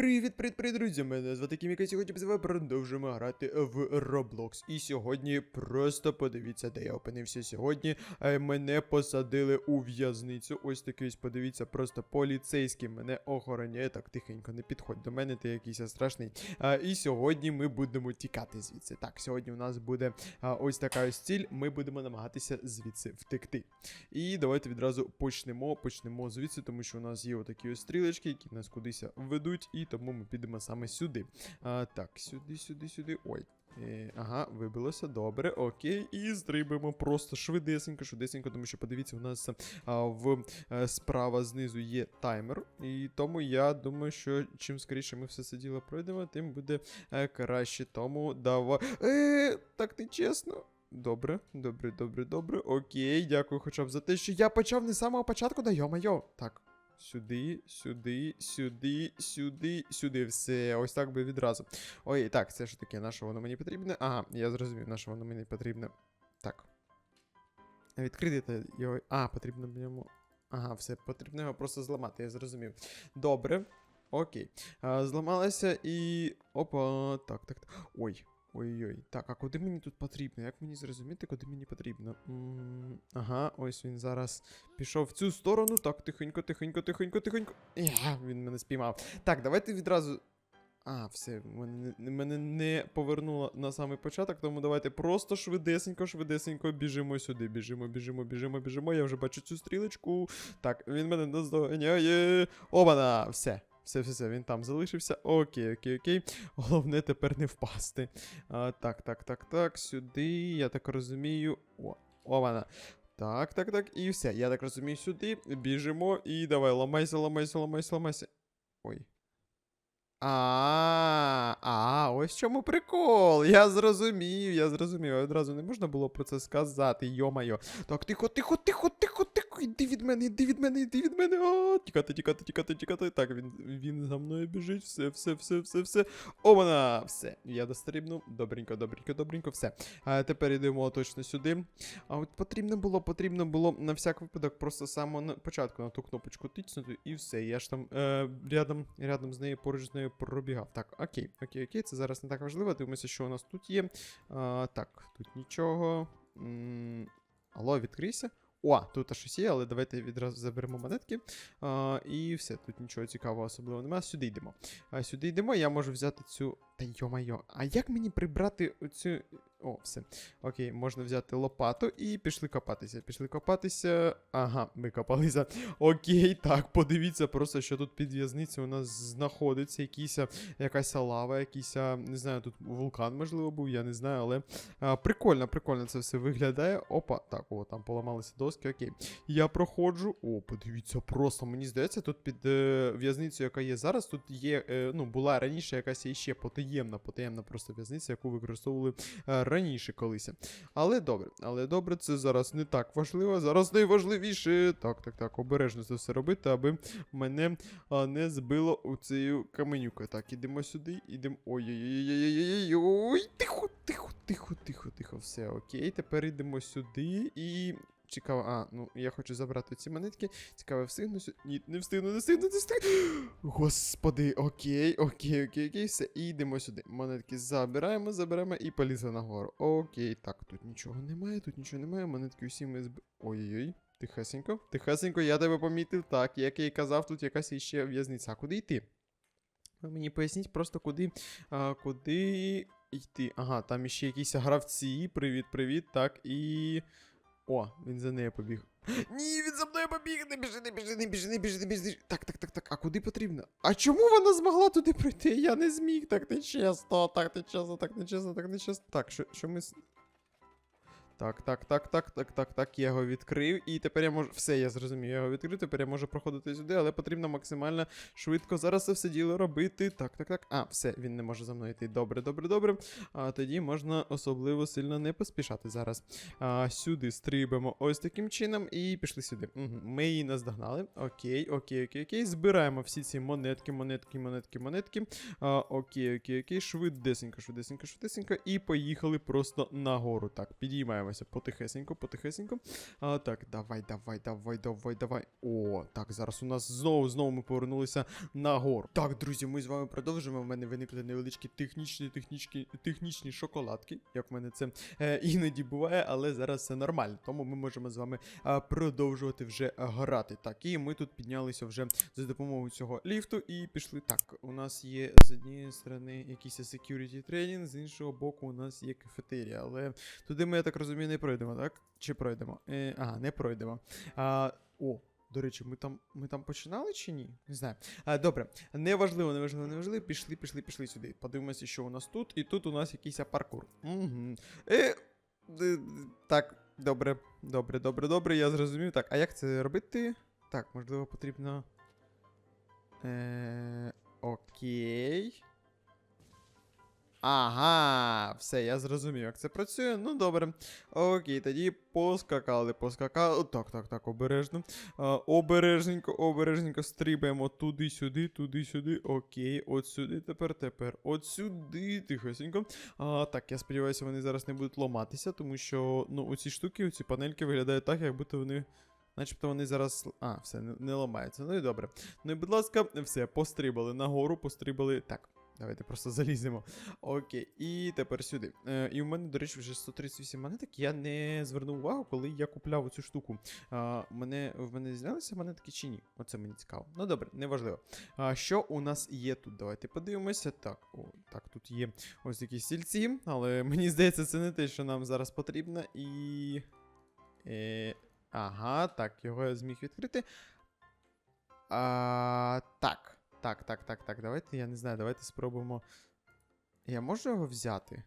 Привіт, привіт, привіт, друзі! Мене звати Кіміка. Сьогодні з вами продовжуємо грати в Roblox. І сьогодні просто подивіться, де я опинився сьогодні. Е, Мене посадили у в'язницю. Ось такий ось, подивіться, просто поліцейський мене охороняє. Так, тихенько, не підходь до мене, ти якийсь страшний. І сьогодні ми будемо тікати звідси. Так, сьогодні у нас буде ось така ось ціль. Ми будемо намагатися звідси втекти. І давайте відразу почнемо. Почнемо звідси, тому що у нас є отакі ось стрілочки, які нас кудись ведуть, і тому ми підемо саме сюди. А, так, сюди, сюди, сюди. Ой. Е, ага, вибилося, добре, окей. І стрибаємо просто швидесенько, швидесенько, тому що подивіться, у нас а, в е, справа знизу є таймер. І тому я думаю, що чим скоріше ми все це діло пройдемо, тим буде е, краще. Тому давай. Е, так не чесно. Добре, добре, добре, добре. Окей, дякую хоча б за те, що я почав не з самого початку, да йо-майо. Так. Сюди, сюди, сюди, сюди, сюди. Все, ось так би відразу. Ой, так, це ж таке, на що воно мені потрібне? Ага, я зрозумів, на що воно мені потрібне. Так. Відкрити його. А, потрібно в ньому. Ага, все, потрібно його просто зламати, я зрозумів. Добре. Окей. Зламалося і. Опа, так, так, так. Ой. Ой-ой. Так, а куди мені тут потрібно? Як мені зрозуміти, куди мені потрібно? м ага, ось він зараз пішов в цю сторону. Так, тихенько, тихенько, тихенько, тихенько. Я, він мене спіймав. Так, давайте відразу. А, все, мене, не- мене не повернуло на самий початок, тому давайте просто швидесенько, швидесенько біжимо сюди. Біжимо, біжимо, біжимо, біжимо. Я вже бачу цю стрілочку. Так, він мене наздоганяє. Обана! Все. Все, все, все, він там залишився. Окей, окей, окей. Головне тепер не впасти. А, так, так, так, так. Сюди, я так розумію. О, о, вона. Так, так, так. І все. Я так розумію, сюди. Біжимо і давай, ламайся, ламайся, ламайся, ламайся. Ой. А, а, ось чому прикол. Я зрозумів, я зрозумів. Одразу не можна було про це сказати, йо-майо. Так, тихо, тихо, тихо, тихо, тихо. Іди від мене, іди від мене, іди від мене. О, тікати, тікати, тікати, тікати. Так, він, він за мною біжить. Все, все, все, все, все. О, вона! Все. Я дострібну. Добренько, добренько, добренько, все. А тепер йдемо точно сюди. А от потрібно було, потрібно було на всяк випадок просто з самого на початку на ту кнопочку тицнути і все. Я ж там е, рядом, рядом з нею, поруч з нею пробігав. Так, окей, окей, окей, це зараз не так важливо. Дивимося, що у нас тут є. А, так, тут нічого. М, Алло, відкрийся. О, тут щось є, але давайте відразу заберемо монетки. А, і все, тут нічого цікавого особливо немає. Сюди йдемо. А сюди йдемо, я можу взяти цю. Та йо-майо, а як мені прибрати оцю. О, все. Окей, можна взяти лопату і пішли копатися. Пішли копатися. Ага, ми копалися. Окей, так, подивіться просто, що тут під в'язницею у нас знаходиться якийсь, якась лава, якийсь, не знаю, тут вулкан, можливо, був, я не знаю, але а, прикольно, прикольно це все виглядає. Опа, так, о, там поламалися доски, окей. Я проходжу. О, подивіться, просто мені здається, тут під е, в'язницею, яка є зараз, тут є, е, ну, була раніше якась іще потаємна, потаємна просто в'язниця, яку використовували е, раніше колись. Але добре, але добре, це зараз не так важливо. Зараз найважливіше. Так, так, так, обережно це все робити, аби мене не збило у цю каменюку. Так, ідемо сюди, ідемо. Ой-ой-ой-ой-ой-ой. Тихо, тихо, тихо, тихо, тихо. Все, окей. Тепер йдемо сюди і. Цікаво, а, ну я хочу забрати ці монетки. Цікаво, встигну сюди. Ні, не встигну, не встигну, не встигну. Господи, окей, окей, окей, окей, все, і йдемо сюди. Монетки забираємо, заберемо і полізли нагору. Окей, так, тут нічого немає, тут нічого немає. Монетки усі ми зб... Ой-ой-ой. Тихесенько, тихесенько, я тебе помітив. Так, як я і казав, тут якась іще в'язниця. А куди йти? Ви мені поясніть просто куди. А, куди йти? Ага, там іще якісь гравці. Привіт, привіт. Так, і. О, він за нею побіг. Ні, він за мною побіг. Не біжи, не біжи, не біжи, не біжи, не біжи. Так, так, так, так. А куди потрібно? А чому вона змогла туди пройти? Я не зміг, так нечесно, так нечесно, так нечесно, так нечесно. Так, що, що ми. Так, так, так, так, так, так, так, я його відкрив. І тепер я можу. Все, я зрозумів, я його відкрив, тепер я можу проходити сюди, але потрібно максимально швидко зараз це все діло робити. Так, так, так. А, все, він не може за мною йти. Добре, добре, добре. А тоді можна особливо сильно не поспішати зараз. А, сюди стрибаємо ось таким чином і пішли сюди. Угу. Ми її наздогнали. Окей, окей, окей, окей. Збираємо всі ці монетки, монетки, монетки, монетки. А, окей, окей, окей. Швидесенько, швидесенько, швидесенько. І поїхали просто нагору. Так, підіймаємося спускаємося потихесенько, потихесенько. А, так, давай, давай, давай, давай, давай. О, так, зараз у нас знову, знову ми повернулися на гору. Так, друзі, ми з вами продовжуємо. У мене виникли невеличкі технічні, технічні, технічні шоколадки, як в мене це е, іноді буває, але зараз все нормально. Тому ми можемо з вами а, продовжувати вже грати. Так, і ми тут піднялися вже за допомогою цього ліфту і пішли. Так, у нас є з однієї сторони якийсь security тренінг, з іншого боку, у нас є кафетерія. Але туди ми, я так розумію, не пройдемо, так? Чи пройдемо? Е, ага, не пройдемо. А, о, до речі, ми там, ми там починали чи ні? Не знаю. А, добре, неважливо, неважливо, неважливо. Пішли, пішли, пішли сюди. Подивимося, що у нас тут. І тут у нас якийсь паркур. Угу. Е, д- так, добре, добре, добре, добре, я зрозумів. Так, а як це робити? Так, можливо, потрібно. Е, окей. Ага, все, я зрозумів, як це працює. Ну добре. Окей, тоді поскакали, поскакали. Так, так, так, обережно. А, обережненько, обережненько стрибаємо туди-сюди, туди-сюди. Окей, от сюди, тепер, тепер. От сюди, тихесенько. А, так, я сподіваюся, вони зараз не будуть ламатися, тому що ну, оці штуки, оці панельки виглядають так, як будто вони. Начебто вони зараз. А, все, не, не ламаються. Ну і добре. Ну і будь ласка, все, пострибали нагору, пострибали. Так. Давайте просто заліземо. Окей, і тепер сюди. Е, і у мене, до речі, вже 138 монеток. Я не звернув увагу, коли я купляв цю штуку. А, мене, в мене знялися монетки чи ні? Оце мені цікаво. Ну добре, неважливо. А, що у нас є тут? Давайте подивимося. Так, о, так, тут є ось такі стільці, але мені здається, це не те, що нам зараз потрібно. І. Е, ага, так, його я зміг відкрити. А, так. Так, так, так, так. Давайте, я не знаю, давайте спробуємо. Я можу його взяти?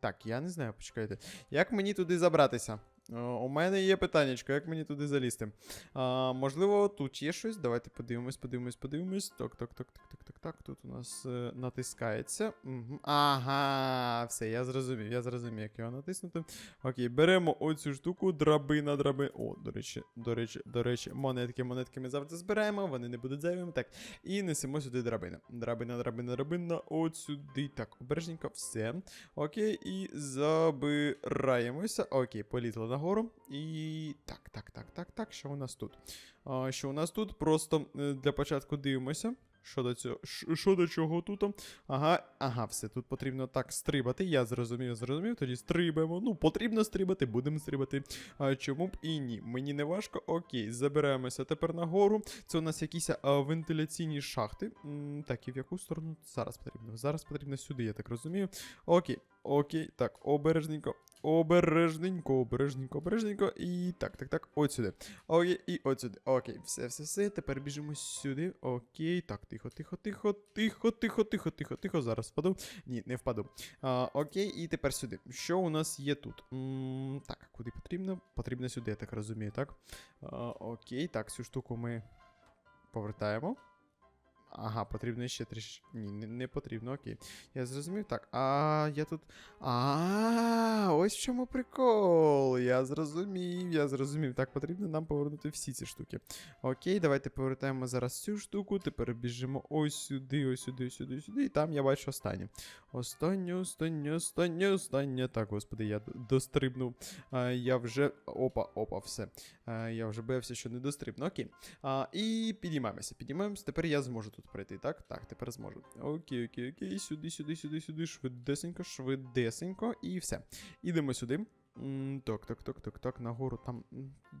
Так, я не знаю, почекайте. Як мені туди забратися? О, у мене є питаннячко, як мені туди залізти? А, можливо, тут є щось. Давайте подивимось, подивимось, подивимось. Так, так, так, так, так, так, так. Тут у нас е, натискається. Ага, все, я зрозумів, я зрозумів, як його натиснути. Окей, беремо оцю штуку, драбина, драбина. О, до речі, до речі, до речі, монетки, монетки ми завжди збираємо, вони не будуть зайвими. Так, і несемо сюди драбину. Драбина, драбина, драбина, от сюди. Так, обережненько, все. Окей, і забираємося. Окей, полізли нагору. І так, так, так, так, так. Що у нас тут? А, що у нас тут? Просто е, для початку дивимося. Що до цього? Що до чого тут? Ага, ага, все, тут потрібно так стрибати. Я зрозумів, зрозумів. Тоді стрибаємо. Ну, потрібно стрибати, будемо стрибати. А чому б і ні? Мені не важко. Окей, забираємося тепер нагору. Це у нас якісь а, вентиляційні шахти. М, так, і в яку сторону зараз потрібно? Зараз потрібно сюди, я так розумію. Окей, окей, так, обережненько. Обережненько, обережненько, обережненько. І так, так, так, от сюди. Окей, і от сюди. Окей, все, все, все. Тепер біжимо сюди. Окей, так, тихо, тихо, тихо, тихо, тихо, тихо, тихо, тихо. Зараз впаду. Ні, не впаду. А, окей, і тепер сюди. Що у нас є тут? м так, куди потрібно? Потрібно сюди, я так розумію, так? А, окей, так, цю штуку ми повертаємо. Ага, потрібно ще трішки. Ні, не, не потрібно, окей. Я зрозумів так. А я тут. А, ось в чому прикол. Я зрозумів, я зрозумів. Так, потрібно нам повернути всі ці штуки. Окей, давайте повертаємо зараз цю штуку. Тепер біжимо ось сюди, ось сюди, ось сюди, ось сюди. І там я бачу останнє. Останнє, останнє, останнє, останнє. Так, господи, я дострибнув. А, я вже. Опа, опа, все. А, я вже боявся, що не дострибну. Окей. А, і підіймаємося, підіймаємося. Тепер я зможу тут пройти, так? Так, тепер зможу. Окей, окей, окей. Сюди, сюди, сюди, сюди. Швидесенько, швидесенько. І все. Ідемо сюди. М, Так, так, так, так, так, нагору там.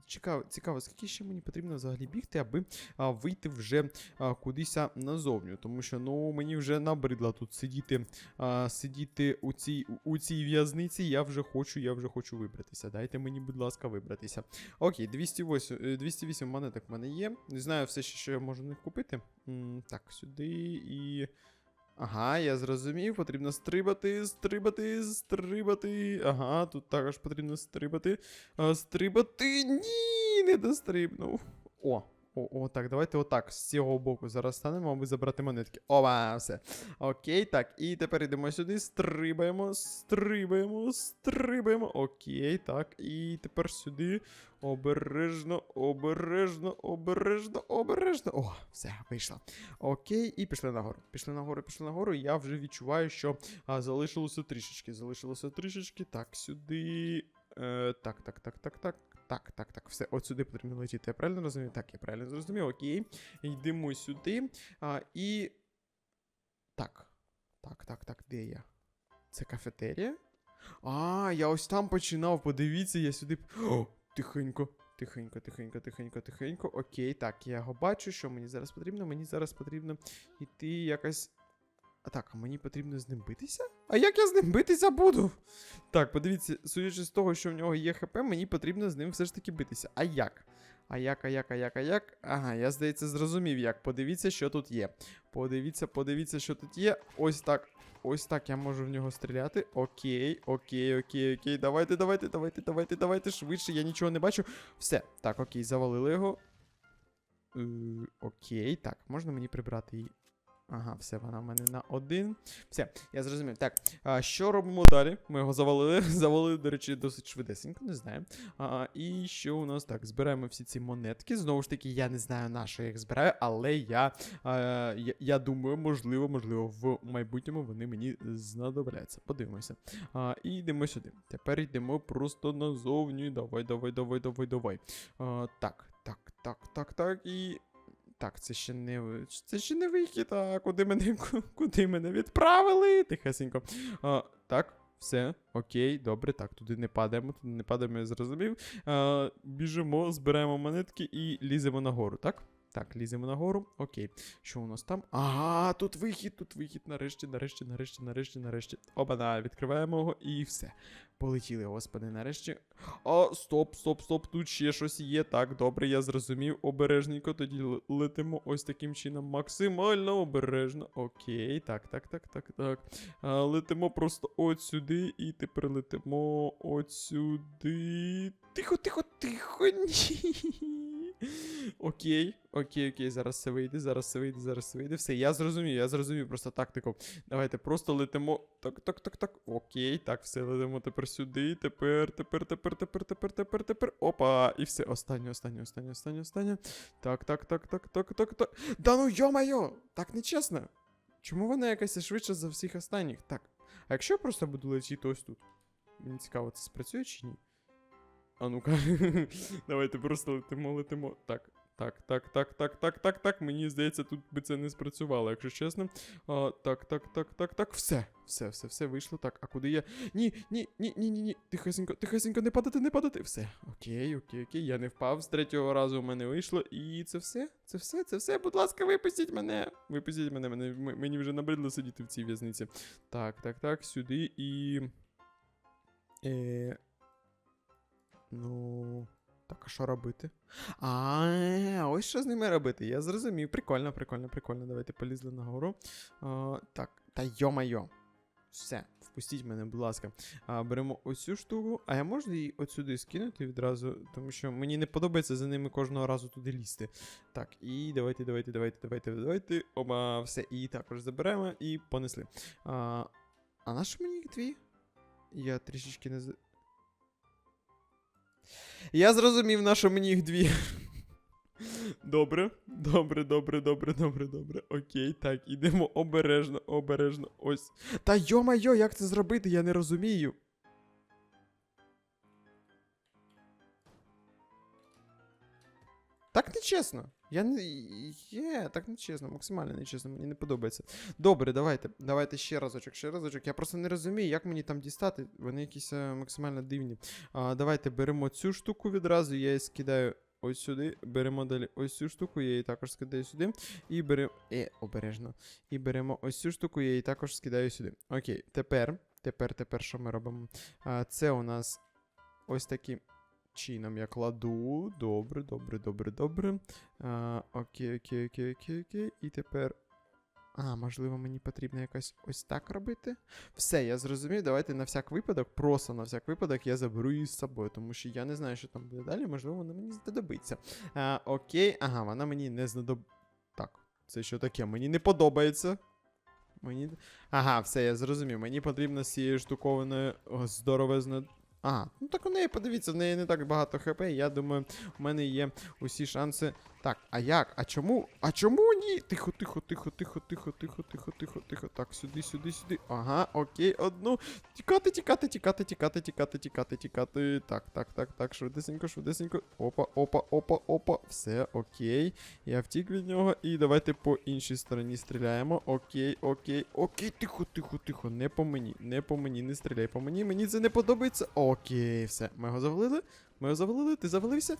Цікаво, цікаво, скільки ще мені потрібно взагалі бігти, аби а, вийти вже а, кудись назовню. Тому що ну мені вже набридло тут сидіти, а, сидіти у цій, у- цій в'язниці. Я вже хочу, я вже хочу вибратися. Дайте мені, будь ласка, вибратися. Окей, 208, е, 208 монеток в мене є. Не знаю все ще, що я можу в них купити. М, Так, сюди і. Ага, я зрозумів, потрібно стрибати, стрибати, стрибати. Ага, тут також потрібно стрибати. Стрибати. Ні, не дострибнув. О, о, о, так, давайте отак з цього боку зараз станемо, аби забрати монетки. Оба, все. Окей, так, і тепер йдемо сюди, стрибаємо, стрибаємо, стрибаємо. Окей, так, і тепер сюди. Обережно, обережно, обережно, обережно. О, все, вийшло. Окей, і пішли нагору. Пішли нагору, пішли нагору. Я вже відчуваю, що а, залишилося трішечки. Залишилося трішечки. Так, сюди. Е, так, так, так, так, так. Так, так, так, все, от сюди потрібно летіти. Я правильно розумію? Так, я правильно зрозумів. Окей. Йдемо сюди. А, і. Так. Так, так, так, де я? Це кафетерія? А, я ось там починав. Подивіться, я сюди. О, тихенько. Тихенько, тихенько, тихенько, тихенько. Окей, так, я його бачу. Що мені зараз потрібно? Мені зараз потрібно йти якось. А так, а мені потрібно з ним битися? А як я з ним битися буду? Так, подивіться, судячи з того, що в нього є ХП, мені потрібно з ним все ж таки битися. А як? А як, а як, а як, а як? Ага, я здається, зрозумів як. Подивіться, що тут є. Подивіться, подивіться, що тут є. Ось так. Ось так я можу в нього стріляти. Окей, окей, окей, окей. Давайте, давайте, давайте, давайте, давайте. Швидше, я нічого не бачу. Все. Так, окей, завалили його. Е, окей, так, можна мені прибрати її. Ага, все, вона в мене на один. Все, я зрозумів. Так, а, що робимо далі? Ми його завалили. Завалили, до речі, досить швидесенько, не знаю. А, і що у нас так? Збираємо всі ці монетки. Знову ж таки, я не знаю, на що я їх збираю, але я, а, я, я думаю, можливо, можливо, в майбутньому вони мені знадобляться. Подивимося. А, і йдемо сюди. Тепер йдемо просто назовні. Давай, давай, давай, давай, давай. А, так, так, так, так, так. І. Так, це ще не це ще не вихід, а куди мене куди мене відправили? Тихесенько. А, так, все, окей, добре, так, туди не падаємо, туди не падаємо, я зрозумів. А, біжимо, збираємо монетки і ліземо нагору, так? Так, ліземо нагору. Окей. Що у нас там? Ага, тут вихід, тут вихід. Нарешті, нарешті, нарешті, нарешті, нарешті. Оба, відкриваємо його і все. Полетіли, господи, нарешті. А, стоп, стоп, стоп, тут ще щось є. Так, добре, я зрозумів. Обережненько, тоді летимо ось таким чином. Максимально обережно. Окей, так, так, так, так, так. А, летимо просто от сюди, і тепер летимо от сюди. Тихо, тихо, тихо. Ні. Окей, окей, окей, зараз все вийде, зараз все вийде, зараз все вийде. Все, я зрозумів, я зрозумів просто тактику. Давайте просто летимо. Так, так, так, так. Окей, так, все летимо тепер сюди. Тепер, тепер, тепер, тепер, тепер, тепер, тепер. Опа. І все. Останнє, останнє, останнє, останнє, останнє. Так, так, так, так, так, так, так. Да ну йо-майо! Так нечесно. Чому вона якась швидше за всіх останніх? Так. А якщо я просто буду летіти ось тут? Мені цікаво, це спрацює чи ні? А ну-ка. Давайте просто летимо, летимо. Так. Так, так, так, так, так, так, так. Мені здається, тут би це не спрацювало, якщо чесно. А, так, так, так, так, так. Все, все, все, все вийшло. Так, а куди я? Ні, ні, ні, ні, ні, ні. Тихесенько, тихесенько, не падати, не падати. Все. Окей, окей, окей. Я не впав. З третього разу у мене вийшло. І це все? Це все, це все. Будь ласка, випустіть мене. Випустіть мене, мене мені вже набридло сидіти в цій в'язниці. Так, так, так, сюди і. Е... Ну. Так, а що робити? А, ось що з ними робити. Я зрозумів. Прикольно, прикольно, прикольно. Давайте полізли нагору. А, так, та йо-майо. Все, впустіть мене, будь ласка. А, беремо ось цю штуку. А я можу її от сюди скинути відразу, тому що мені не подобається за ними кожного разу туди лізти. Так, і давайте, давайте, давайте, давайте, давайте. Оба, все, і також заберемо і понесли. А, а на що мені дві? Я трішечки не. Я зрозумів, на що мені їх дві. Добре, добре, добре, добре, добре, добре. Окей, так, ідемо обережно, обережно. Ось. Та йо-майо, як це зробити? Я не розумію. Так нечесно. Я не. Є, так нечесно, максимально нечесно, мені не подобається. Добре, давайте. Давайте ще разочок, ще разочок. Я просто не розумію, як мені там дістати. Вони якісь е, максимально дивні. А, давайте беремо цю штуку відразу, я її скидаю ось сюди. Беремо далі ось цю штуку, я її також скидаю сюди. І беремо. Е, обережно. І беремо ось цю штуку, я її також скидаю сюди. Окей, тепер, тепер, тепер, що ми робимо? А, це у нас ось таким чином я кладу. Добре, добре, добре, добре. А, окей, окей, окей, окей, окей. І тепер. А, можливо, мені потрібно якось ось так робити. Все, я зрозумів. Давайте на всяк випадок, просто на всяк випадок я заберу її з собою, тому що я не знаю, що там буде далі, можливо, вона мені знадобиться. А, окей, ага, вона мені не знадоб... Так, це що таке? Мені не подобається. Мені. Ага, все, я зрозумів. Мені потрібно з цією штуковиною о, здоровезно. Ага, ну так у неї, подивіться, в неї не так багато хп. Я думаю, у мене є усі шанси Так, а як? А чому? А чому ні? Тихо, тихо, тихо, тихо, тихо, тихо, тихо, тихо, тихо. Так, сюди, сюди, сюди. Ага, окей, одну. Тікати, тікати, тікати, тікати, тікати, тікати, тікати. Так, так, так, так, швидесенько, швидесенько. Опа, опа, опа, опа. Все, окей. Я втік від нього. І давайте по іншій стороні стріляємо. Окей, окей, окей, тихо, тихо, тихо. Не по мені, не по мені, не стріляй по мені. Мені це не подобається. Окей, все. Ми його завалили. Ми його завалили, ти завалився.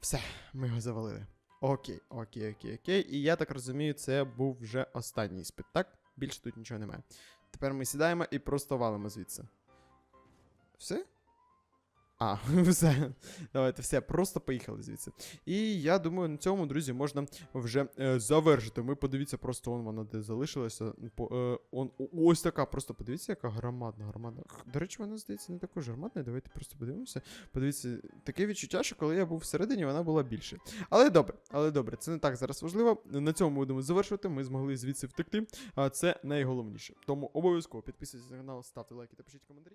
Все, ми його завалили. Окей, окей, окей, окей. І я так розумію, це був вже останній іспит, так? Більше тут нічого немає. Тепер ми сідаємо і просто валимо звідси. Все? А, все. Давайте, все, просто поїхали звідси. І я думаю, на цьому, друзі, можна вже е, завершити. Ми подивіться, просто он вона де залишилася. По, е, он, ось така, просто подивіться, яка громадна, громадна. До речі, вона здається не також громадна. Давайте просто подивимося. Подивіться, таке відчуття, що коли я був всередині, вона була більше. Але добре, але добре, це не так зараз важливо. На цьому ми будемо завершувати. Ми змогли звідси втекти. А це найголовніше. Тому обов'язково підписуйтесь на канал, ставте лайки та пишіть коментарі.